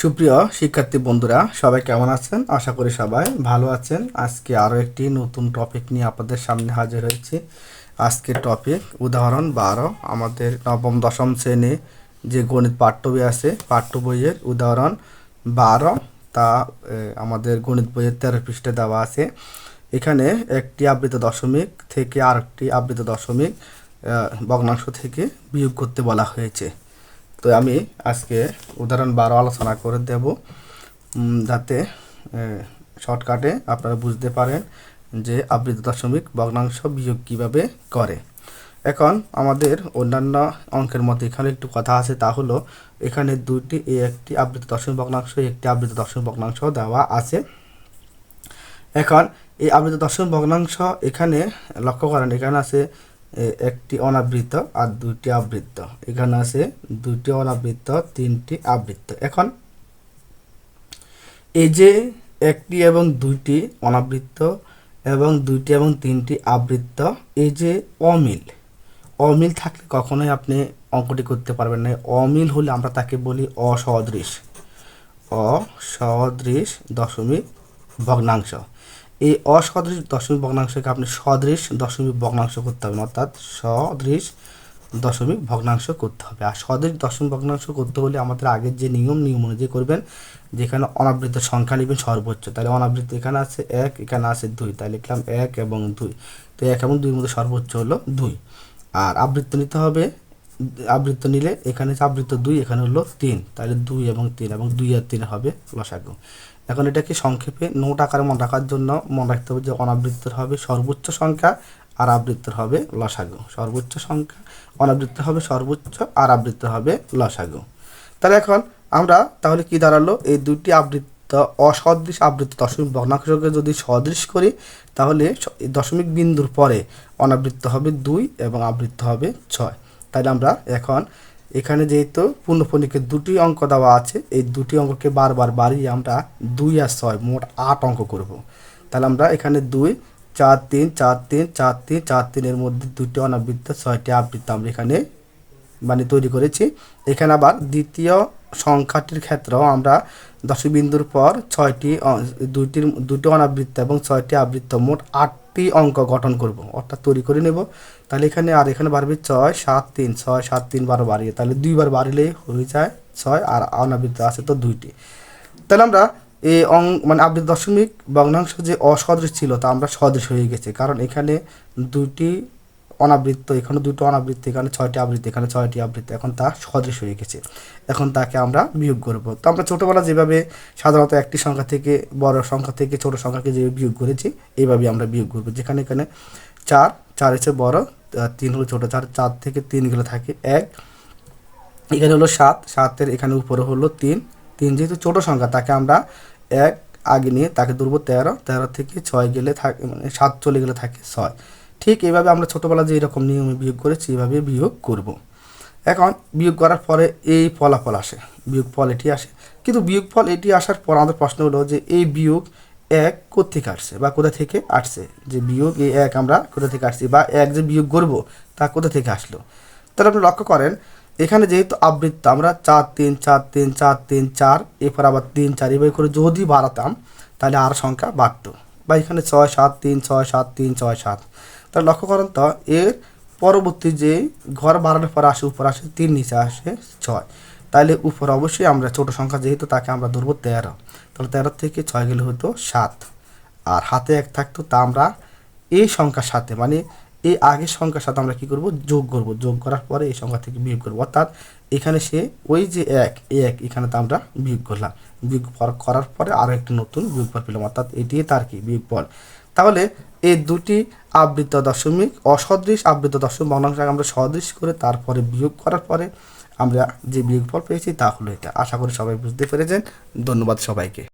সুপ্রিয় শিক্ষার্থী বন্ধুরা, সবাই কেমন আছেন? আশা করি সবাই ভালো আছেন। আজকে আরও একটি নতুন টপিক নিয়ে আপনাদের সামনে হাজির হয়েছি। আজকের টপিক উদাহরণ বারো। আমাদের নবম, দশম শ্রেণি যে গণিত পাঠ্য বই আছে, পাঠ্য বইয়ের উদাহরণ বারো। তা আমাদের গণিত বইয়ের তেরো পৃষ্ঠে দেওয়া আছে। এখানে একটি আবৃত দশমিক থেকে আরেকটি আবৃত দশমিক ভগ্নাংশ থেকে বিয়োগ করতে বলা হয়েছে। তো আমি আজকে উদাহরণ বারো আলোচনা করে দেব যাতে শর্টকাটে আপনারা বুঝতে পারেন যে আবৃত দশমিক ভগ্নাংশ বিয়োগ কীভাবে করে। এখন আমাদের অন্যান্য অঙ্কের মধ্যে এখানে একটু কথা আছে, তা হলো এখানে দুইটি, এ একটি আবৃত দশমিক ভগ্নাংশ একটি আবৃত দশমিক ভগ্নাংশ দেওয়া আছে। এখন এই আবৃত দশমিক ভগ্নাংশ এখানে লক্ষ্য করেন, এখানে আছে একটি অনাবৃত আর দুইটি আবৃত্ত। এখানে আছে দুইটি অনাবৃত্ত, তিনটি আবৃত্ত। এখন এই যে একটি এবং দুইটি অনাবৃত্ত এবং দুইটি এবং তিনটি আবৃত্ত, এই যে অমিল অমিল থাকলে কখনোই আপনি অঙ্কটি করতে পারবেন না। অমিল হলে আমরা তাকে বলি অসদৃশ। অসদৃশ দশমিক ভগ্নাংশ। এই অসদৃশ দশমিক ভগ্নাংশকে আপনি সদৃশ দশমিক ভগ্নাংশ করতে হবে অর্থাৎ সদৃশ দশমিক ভগ্নাংশ করতে হবে। আর সদৃশ দশমিক ভগ্নাংশ করতে হলে আমাদের আগের যে নিয়ম নিয়ম অনুযায়ী করবেন, যেখানে অনাবৃত সংখ্যা নেবেন সর্বোচ্চ। তাহলে অনাবৃত এখানে আছে এক, এখানে আছে দুই। তাই লিখলাম এক এবং দুই। তো এক এবং দুইয়ের মধ্যে সর্বোচ্চ হলো দুই। আর আবৃত্ত নিতে হবে আবৃত্ত নিলে এখানে আবৃত্ত দুই, এখানে হলো তিন। তাহলে দুই এবং তিন এবং দুই আর তিন হবে লসাগু। এখন এটাকে সংক্ষেপে নোট আকারে মনে রাখার জন্য মনে রাখতে হবে যে অনাবৃত্তর হবে সর্বোচ্চ সংখ্যা আর আবৃত্তর হবে লসাগু। সর্বোচ্চ সংখ্যা, অনাবৃত্ত হবে সর্বোচ্চ আর আবৃত্ত হবে লসাগু। তাহলে এখন আমরা তাহলে কি দাঁড়াল? এই দুইটি আবৃত্ত, অসদৃশ আবৃত্ত দশমিক ভগ্নাংশকে যদি সদৃশ করি, তাহলে দশমিক বিন্দুর পরে অনাবৃত্ত হবে দুই এবং আবৃত্ত হবে ছয়। তাহলে আমরা এখন এখানে যেহেতু পূর্ণপণিকের দুটি অঙ্ক দেওয়া আছে, এই দুটি অঙ্ককে বারবার বাড়িয়ে আমরা দুই আর ছয়, মোট আট অঙ্ক করব। তাহলে আমরা এখানে দুই, চার তিন চার তিন চার তিন, চার তিনের মধ্যে দুটি অনাবৃত্ত, ছয়টি আবৃত্ত আমরা এখানে মানে তৈরি করেছি। এখানে আবার দ্বিতীয় সংখ্যাটির ক্ষেত্রেও আমরা দশমিক বিন্দুর পর ছয়টি, দুইটির দুটি অনাবৃত্ত এবং ছয়টি আবৃত্ত, মোট আটটি অঙ্ক গঠন করব, অর্থাৎ তৈরি করে নেব। তাহলে এখানে, আর এখানে বাড়বে ছয়, সাত, তিন, ছয়, সাত, তিন, বারো বাড়িয়ে তাহলে দুইবার বাড়িলে হয়ে যায় ছয়, আর অনাবৃত্ত আছে তো দুইটি। তাহলে আমরা এই অং মানে আবৃত দশমিক, ভগ্নাংশ যে অসদৃশ ছিল তা আমরা সদৃশ হয়ে গেছে। কারণ এখানে দুইটি অনাবৃত্ত, এখানে দুটো অনাবৃত্ত, এখানে ছয়টি আবৃত্তি, এখানে ছয়টি আবৃত্তি, এখন তা সদৃশ হয়ে গেছে। এখন তাকে আমরা বিয়োগ করব। তো আমরা ছোটোবেলা যেভাবে সাধারণত একটি সংখ্যা থেকে বড় সংখ্যা থেকে ছোট সংখ্যাকে যে বিয়োগ করেছি এইভাবে আমরা বিয়োগ করব। যেখানে এখানে চার চার হচ্ছে বড় তিন হলো ছোটো, চার চার থেকে তিন গেলে থাকে এক। এখানে হলো সাত, সাতের এখানে উপরে হলো তিন। তিন যেহেতু ছোট সংখ্যা, তাকে আমরা এক আগে নিয়ে তাকে ধরবো তেরো। তেরো থেকে ছয় গেলে থাকে মানে সাত চলে গেলে থাকে ছয়। ঠিক এইভাবে আমরা ছোটোবেলা যে এরকম নিয়মে বিয়োগ করেছি, এইভাবে বিয়োগ করব। এখন বিয়োগ করার পরে এই ফলাফল আসে, বিয়োগ ফল এটি আসে। কিন্তু বিয়োগ ফল এটি আসার পর আমাদের প্রশ্ন হলো যে এই বিয়োগ এক কোথেকে আসছে বা কোথা থেকে আসছে? যে বিয়োগ এই এক আমরা কোথা থেকে আসছি বা এক যে বিয়োগ করব তা কোথা থেকে আসলো? তাহলে আপনি লক্ষ্য করেন, এখানে যেহেতু আবৃত্ত, আমরা চার তিন চার তিন চার তিন, চার, এরপর আবার তিন, চার, এভাবে করে যদি বাড়াতাম তাহলে আর সংখ্যা বাড়তো। বা এখানে ছয়, সাত, তিন, ছয়, সাত, তিন, ছয়, সাত। তাহলে লক্ষ্য করেন তো, এর পরবর্তী যে ঘর বাড়ানোর পর আসে, উপর আসে, তিন নিচে আসে ছয়। তাহলে উপর অবশ্যই আমরা ছোট সংখ্যা যেহেতু, তাকে আমরা ধরবো তেরো। তাহলে তেরো থেকে ছয় গেলে হতো সাত। আর হাতে এক থাকতো, তা আমরা এই সংখ্যার সাথে মানে এই আগের সংখ্যার সাথে আমরা কি করব? যোগ করব। যোগ করার পরে এই সংখ্যা থেকে বিয়োগ করব। অর্থাৎ এখানে সে ওই যে এক এক, এখানে তো আমরা বিয়োগ করলাম। বিয়োগ করার পরে আরও একটি নতুন বিয়োগফল পেলাম। অর্থাৎ এটি তার কি? বিয়োগফল। তাহলে এই দুটি আবৃত দশমিক, অসদৃশ আবৃত দশমিক ভগ্নাংশকে আমরা সদৃশ করে তারপরে বিয়োগ করার পরে আমরা যে বিয়োগফল পেয়েছি তা হলো এটা। আশা করি সবাই বুঝতে পেরেছেন। ধন্যবাদ সবাইকে।